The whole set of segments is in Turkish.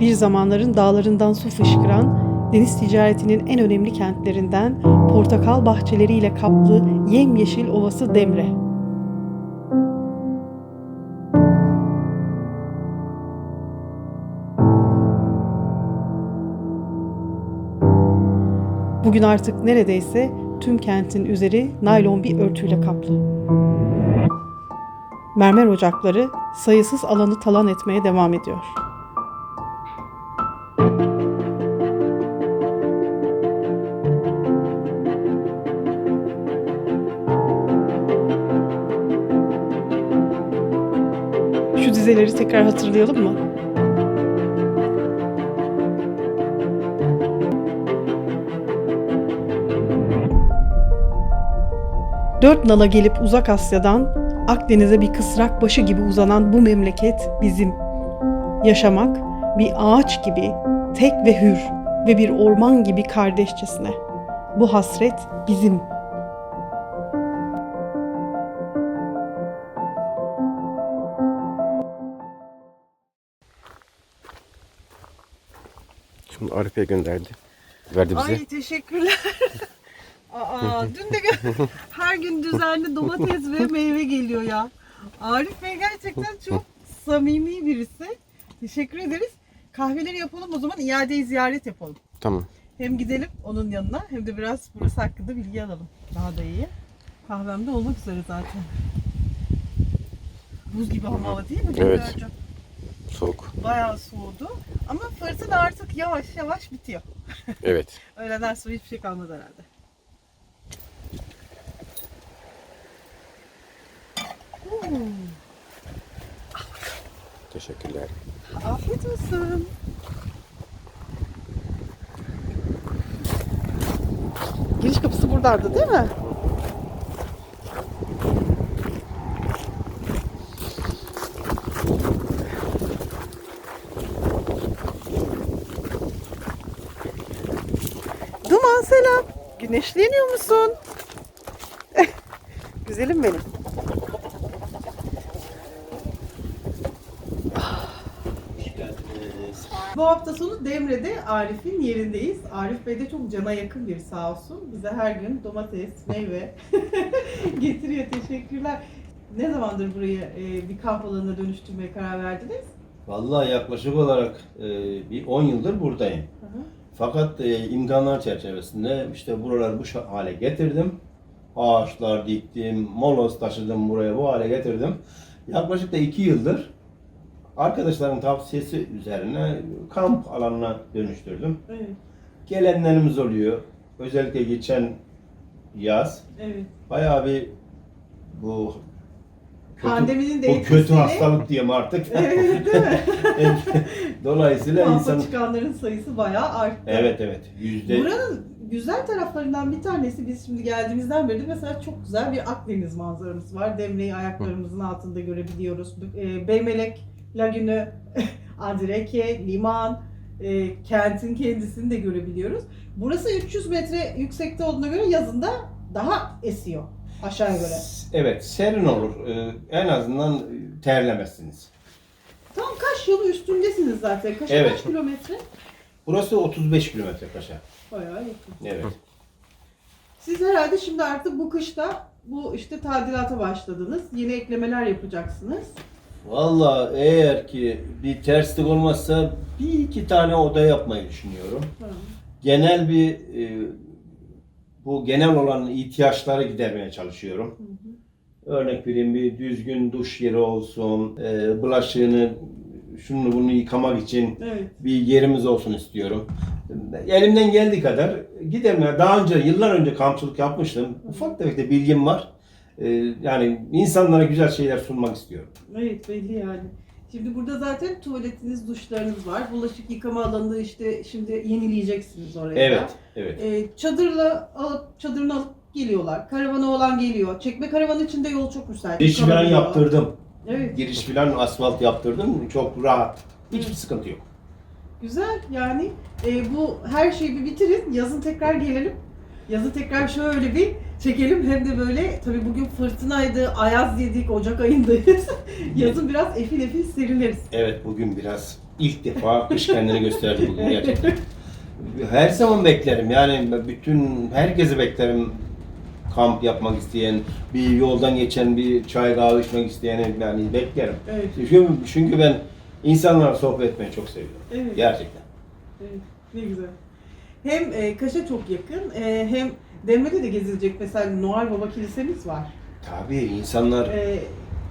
Bir zamanların dağlarından su fışkıran, deniz ticaretinin en önemli kentlerinden portakal bahçeleriyle kaplı yemyeşil ovası Demre. Bugün artık neredeyse tüm kentin üzeri naylon bir örtüyle kaplı. Mermer ocakları sayısız alanı talan etmeye devam ediyor. Dizeleri tekrar hatırlayalım mı? Dört nala gelip uzak Asya'dan Akdeniz'e bir kısrak başı gibi uzanan bu memleket bizim. Yaşamak bir ağaç gibi tek ve hür ve bir orman gibi kardeşçesine. Bu hasret bizim. Şimdi Arif'e gönderdi. Verdi bize. Ay teşekkürler. Aa, dün de her gün düzenli domates ve meyve geliyor ya. Arif Bey gerçekten çok samimi birisi. Teşekkür ederiz. Kahveleri yapalım o zaman iadeyi ziyaret yapalım. Tamam. Hem gidelim onun yanına hem de biraz burası hakkında bilgi alalım. Daha da iyi. Kahvem de olmak üzere zaten. Buz gibi hava değil mi? Evet. Güzelce. Soğuk. Bayağı soğudu. Ama fırtına artık yavaş yavaş bitiyor. Evet. Öğleden sonra hiçbir şey kalmadı herhalde. Teşekkürler. afiyet olsun. Giriş kapısı buradaydı değil mi? Güneşleniyor musun? Güzelim benim. Bu hafta sonu Demre'de Arif'in yerindeyiz. Arif Bey de çok cana yakın biri sağ olsun. Bize her gün domates, meyve getiriyor. Teşekkürler. Ne zamandır burayı e, bir kamp alanına dönüştürmeye karar verdiniz? Vallahi yaklaşık olarak e, bir 10 yıldır buradayım. Fakat e, imkanlar çerçevesinde işte buraları bu hale getirdim. Ağaçlar diktim, moloz taşıdım buraya bu hale getirdim. Yaklaşık da 2 yıldır arkadaşların tavsiyesi üzerine kamp alanına dönüştürdüm. Evet, Gelenlerimiz oluyor. Özellikle geçen yaz evet. bayağı bir bu Pandeminin de bu kötü hastalık diyeyim artık. Evet, değil mi? Dolayısıyla Kampa insan çıkanların sayısı bayağı arttı. Evet evet. Yüzde Buranın güzel taraflarından bir tanesi biz şimdi geldiğimizden beri mesela çok güzel bir Akdeniz manzaramız var. Demre'yi ayaklarımızın altında görebiliyoruz. E, Beymelek Lagünü, Adireke, liman, e, kentin kendisini de görebiliyoruz. Burası 300 metre yüksekte olduğuna göre yazında daha esiyor aşağıya göre. Evet, serin olur. Ee, en azından terlemezsiniz. Tam Kaş yolu üstündesiniz zaten. Kaş'a Evet. kaç kilometre? Burası 35 kilometre Kaş'a. Bayağı yakın. Evet. Siz herhalde şimdi artık bu kışta bu işte tadilata başladınız. Yeni eklemeler yapacaksınız. Vallahi eğer ki bir terslik olmazsa bir iki tane oda yapmayı düşünüyorum. Genel bir e, bu genel olan ihtiyaçları gidermeye çalışıyorum. Örnek vereyim bir düzgün duş yeri olsun, e, bulaşığını şunu bunu yıkamak için Evet. bir yerimiz olsun istiyorum. Elimden geldiği kadar. Yani Daha önce, yıllar önce kampçılık yapmıştım. Ufak tefek de bilgim var. Ee, yani insanlara güzel şeyler sunmak istiyorum. Evet belli yani. Şimdi burada zaten tuvaletiniz, duşlarınız var. Bulaşık yıkama alanını işte şimdi yenileyeceksiniz oraya. da. Evet, evet. Ee, çadırla alıp çadırını alıp geliyorlar. Karavana olan geliyor. Çekme karavan içinde yol çok müsait. Giriş falan Kalabiliyor. yaptırdım. Evet. Giriş falan asfalt yaptırdım. Çok rahat. Hiçbir Evet. sıkıntı yok. Güzel yani e, bu her şeyi bir bitirin. Yazın tekrar gelelim. Yazın tekrar şöyle bir çekelim. Hem de böyle tabii bugün fırtınaydı, ayaz yedik, Ocak ayındayız. Yazın biraz efil efil serinleriz. Evet, bugün biraz ilk defa kış kendini gösterdi bugün gerçekten. Her zaman beklerim yani bütün herkesi beklerim kamp yapmak isteyen, bir yoldan geçen bir çay kahve içmek isteyeni yani beklerim. Evet. Çünkü, çünkü ben insanlarla sohbet etmeyi çok seviyorum. Evet. Gerçekten. Evet, ne güzel. Hem e, Kaş'a çok yakın, e, hem Demre'de de gezilecek mesela Noel Baba Kilisemiz var. Tabii insanlar E,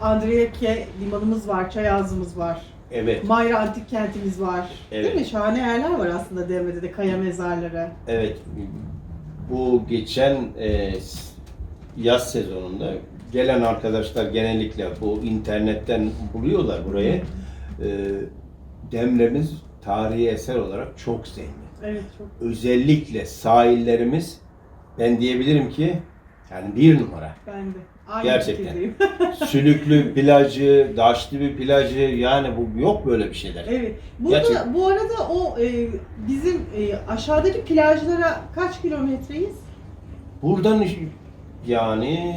Andriyake limanımız var, çay ağzımız var. evet Mayra Antik Kentimiz var. Evet. Değil mi? Şahane yerler var aslında Demre'de de, kaya mezarları. Evet, bu geçen e, yaz sezonunda gelen arkadaşlar genellikle bu internetten buluyorlar burayı. E, Demremiz tarihi eser olarak çok zengin. Evet, çok. Özellikle sahillerimiz ben diyebilirim ki yani bir numara. Ben de. Aynı Gerçekten. Sülüklü plajı, daşlı bir plajı yani bu yok böyle bir şeyler. evet. Burada, Gerçekten. bu arada o e, bizim e, aşağıdaki plajlara kaç kilometreyiz? Buradan iş- yani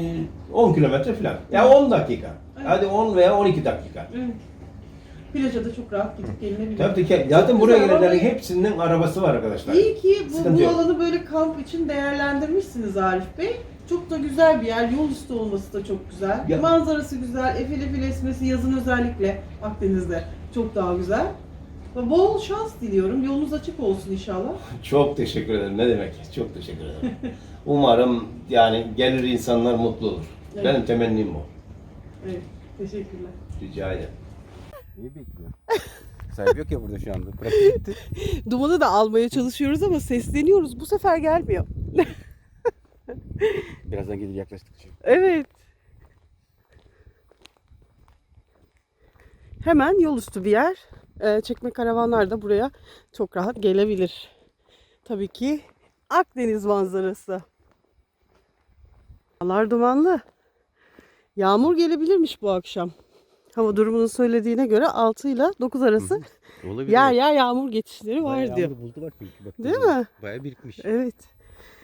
10 kilometre falan. Ya 10 dakika. Evet. Hadi 10 veya 12 dakika. Evet. Plaja da çok rahat gidip gelinebilir. Tabii ki zaten buraya güzel, gelenlerin hepsinin arabası var arkadaşlar. İyi ki bu, Sıkıntı bu yok. alanı böyle kamp için değerlendirmişsiniz Arif Bey. Çok da güzel bir yer. Yol üstü olması da çok güzel. Ya- Manzarası güzel. Efil efil esmesi yazın özellikle Akdeniz'de çok daha güzel. Ve Bol şans diliyorum. Yolunuz açık olsun inşallah. Çok teşekkür ederim. Ne demek? Çok teşekkür ederim. Umarım yani gelir insanlar mutlu olur. Evet. Benim temennim bu. Evet. Teşekkürler. Rica ederim. Neyi bekliyor? Sahibi yok ya burada şu anda. Bırakıp gitti. Dumanı da almaya çalışıyoruz ama sesleniyoruz. Bu sefer gelmiyor. Birazdan gelir yaklaştıkça. Evet. Hemen yol üstü bir yer. Ee, çekme karavanlar da buraya çok rahat gelebilir. Tabii ki Akdeniz manzarası. Havalar dumanlı. Yağmur gelebilirmiş bu akşam. Hava durumunun söylediğine göre 6 ile 9 arası Olabilir. yer yer yağmur geçişleri var Bayağı diyor. yağmur buldu var çünkü. Bak, Değil mi? Bayağı birikmiş. Evet.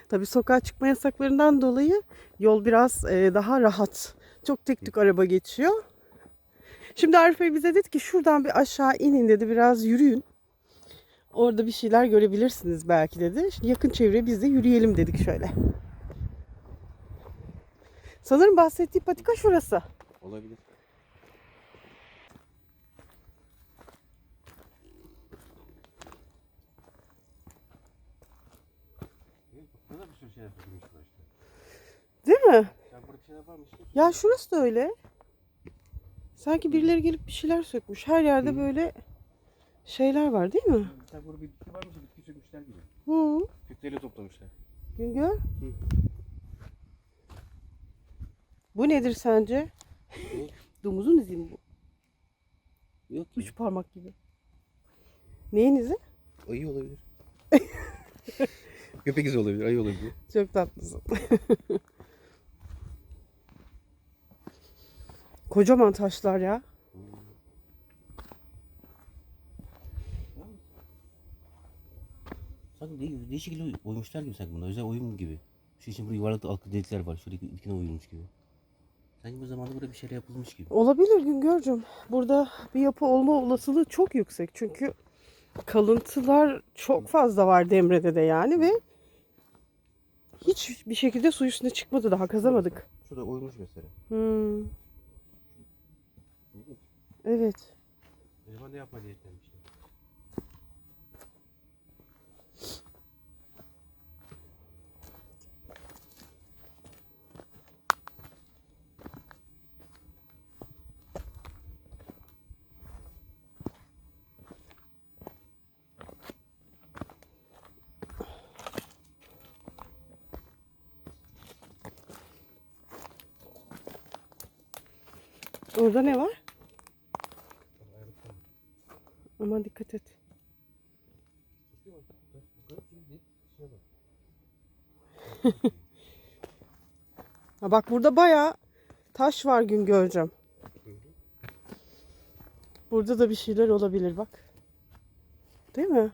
Tabii sokağa çıkma yasaklarından dolayı yol biraz e, daha rahat. Çok tek tük araba geçiyor. Şimdi Arif Bey bize dedi ki şuradan bir aşağı inin dedi biraz yürüyün. Orada bir şeyler görebilirsiniz belki dedi. Şimdi yakın çevre biz de yürüyelim dedik şöyle. Sanırım bahsettiği patika şurası. Olabilir. Burada bir sürü dökülmüş var işte. Değil mi? Ya burada bir şeyler varmış. Ya şurası da öyle. Sanki birileri gelip bir şeyler sökmüş. Her yerde böyle şeyler var değil mi? Bir tane burada bir bitki varmış ya bitki sökmüşler gibi. Hı. Kökleriyle toplamışlar. Güngör. Bu nedir sence? Ne? Domuzun izi mi bu? Yok Üç parmak gibi. Neyin izi? Ayı olabilir. Köpek izi olabilir, ayı olabilir. Çok tatlısın. Kocaman taşlar ya. Sanki de, değişik şekilde oymuşlar gibi sanki bunlar. Özel oyun gibi. Şu için burada yuvarlak altı delikler var. Şuradaki dikine oyulmuş gibi. Sanki bu zamanda burada bir şeyler yapılmış gibi. Olabilir Güngör'cüm. Burada bir yapı olma olasılığı çok yüksek. Çünkü kalıntılar çok fazla var Demre'de de yani ve hiç bir şekilde su üstüne çıkmadı daha kazamadık. Şurada oyulmuş mesela. Hmm. Evet. Acaba ne yapma niyetlenmişler? Orada ne var? Aman dikkat et. ha bak burada bayağı taş var Güngör'cüm. Burada da bir şeyler olabilir bak. Değil mi?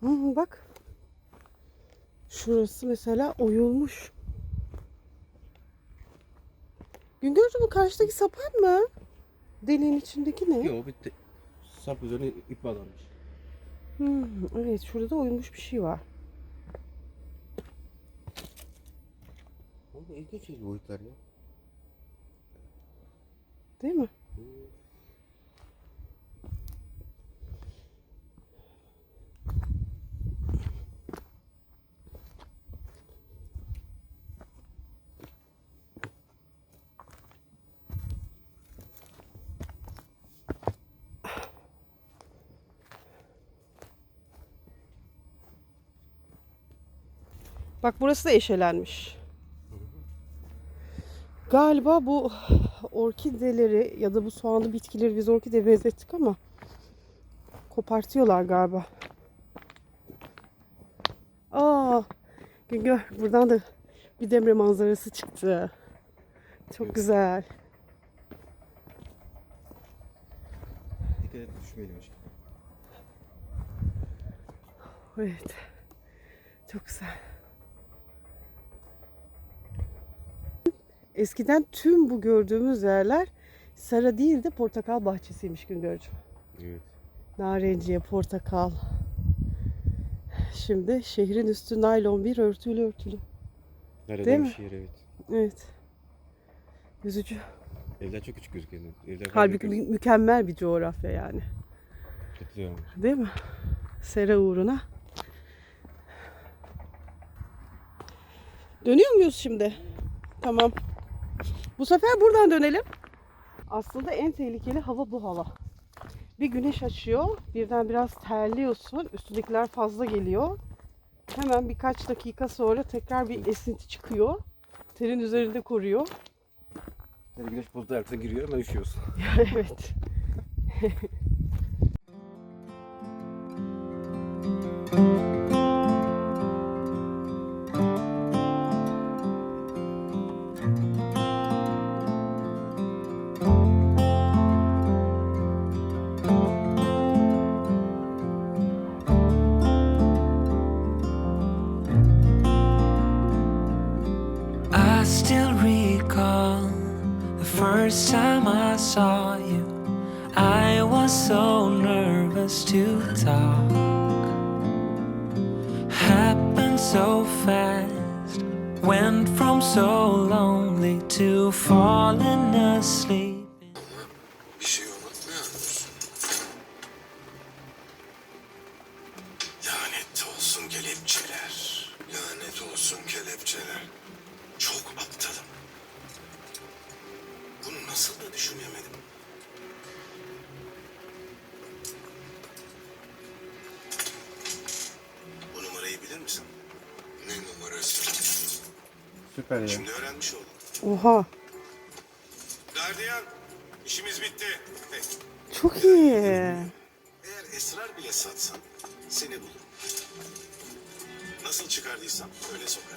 Hı, bak. Şurası mesela oyulmuş. Güngörcü bu karşıdaki sapan mı? Deliğin içindeki ne? Yok bitti. Sap üzerine ip bağlanmış. Hmm, evet şurada da oyulmuş bir şey var. Ama ilginç bir boyutlar ya. Değil mi? Bak burası da eşelenmiş. Galiba bu orkideleri ya da bu soğanlı bitkileri biz orkide benzettik ama kopartıyorlar galiba. Aa, Güngör buradan da bir demre manzarası çıktı. Çok güzel. Dikkat et düşmeyelim. Evet. Çok güzel. Eskiden tüm bu gördüğümüz yerler sera değil de portakal bahçesiymiş Güngörcüğüm. Evet. Narenciye, portakal. Şimdi şehrin üstü naylon bir örtüyle örtülü. Nerede Değil bir mi? şehir evet. Evet. Üzücü. Evler çok küçük gözüküyor. Evler Halbuki mü- mükemmel bir coğrafya yani. Katılıyorum. Değil mi? Sera uğruna. Dönüyor muyuz şimdi? Tamam. Bu sefer buradan dönelim. Aslında en tehlikeli hava bu hava. Bir güneş açıyor, birden biraz terliyorsun, üstündekiler fazla geliyor. Hemen birkaç dakika sonra tekrar bir esinti çıkıyor. Terin üzerinde koruyor. Yani güneş buzda arkasına giriyor ama üşüyorsun. evet. nervous to talk. Happened so fast. Went from so lonely to falling asleep. Şey olsun kelepçeler. Lanet olsun kelepçeler. Çok aptalım. Bunu nasıl da düşünemedim? Süper ya. Şimdi öğrenmiş oldum. Oha. Gardiyan, işimiz bitti. Çok iyi. Eğer esrar bile satsan seni bulurum. Nasıl çıkardıysam öyle sokarım.